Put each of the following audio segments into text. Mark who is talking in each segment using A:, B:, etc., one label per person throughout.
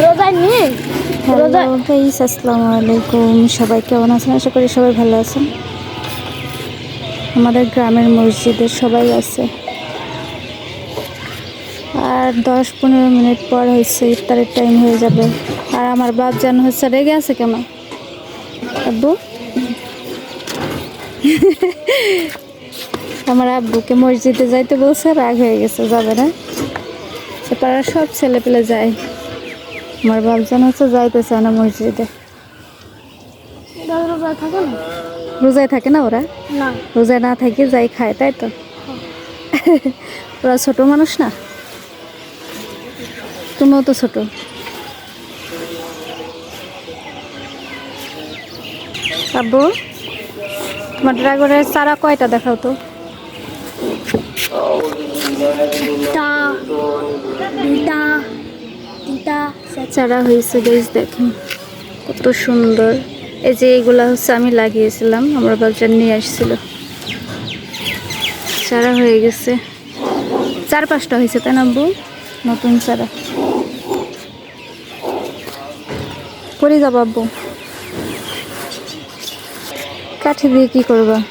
A: রোজায়
B: গাইস আসসালামু আলাইকুম। সবাই কেমন আছেন? আশা করি সবাই ভালো আছেন। আমাদের গ্রামের মসজিদে সবাই আছে। আর দশ পনেরো মিনিট পর হচ্ছে ইফতারের টাইম হয়ে যাবে। আর আমার বাপ যেন হচ্ছে রেগে আছে কেমন আব্বু? আমার আব্বুকে মসজিদে যাইতে বলছে রাগ হয়ে গেছে যাবে না। সে পাড়ার সব ছেলে পেলে যায়। আমার বাপজন হচ্ছে যাইতে চায় না মসজিদে।
A: রোজা থাকে না?
B: রোজায় থাকে না ওরা? রোজায় না থাকে যাই খায় তাই তো? ওরা ছোট মানুষ না? তুমিও তো ছোট। আব্বু তোমার ড্রাগনের চারা কয়টা দেখাও তো চারা হয়েছে বেশ দেখেন, কত সুন্দর। এই যে এগুলা হচ্ছে আমি লাগিয়েছিলাম, আমার বাচ্চা নিয়ে আসছিল। চারা হয়ে গেছে। চার পাঁচটা হয়েছে, তাই না, আব্বু? নতুন চারা। পরে যাব, আব্বু। কাঠি দিয়ে কি করবা?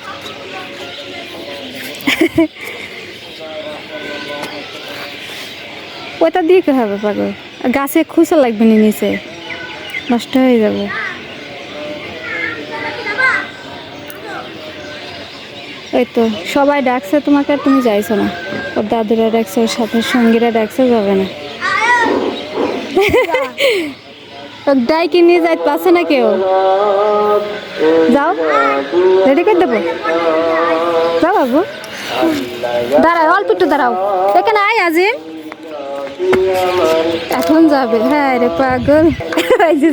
B: ওটা দিয়ে কি হবে, পাগল? গাছে খুঁচা লাগবে না নিচে। নষ্ট হয়ে যাবে। এই তো, সবাই ডাকছে তোমাকে আর তুমি যাইছো না। ওর দাদুরা ডাকছে, ওর সাথে সঙ্গীরা ডাকছে, যাবে না। ডাইকে নিয়ে যাইতে পারছে না কেউ। যাও রেডি করে দেবো। যাও বাবু। দাঁড়াও, অল্প একটু দাঁড়াও। এখানে আয় আজিম এখন যাবে। হ্যাঁ রে পাগল।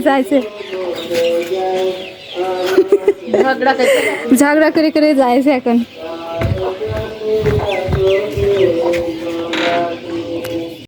B: যাইছে। ঝগড়া করে করে যাইছে এখন।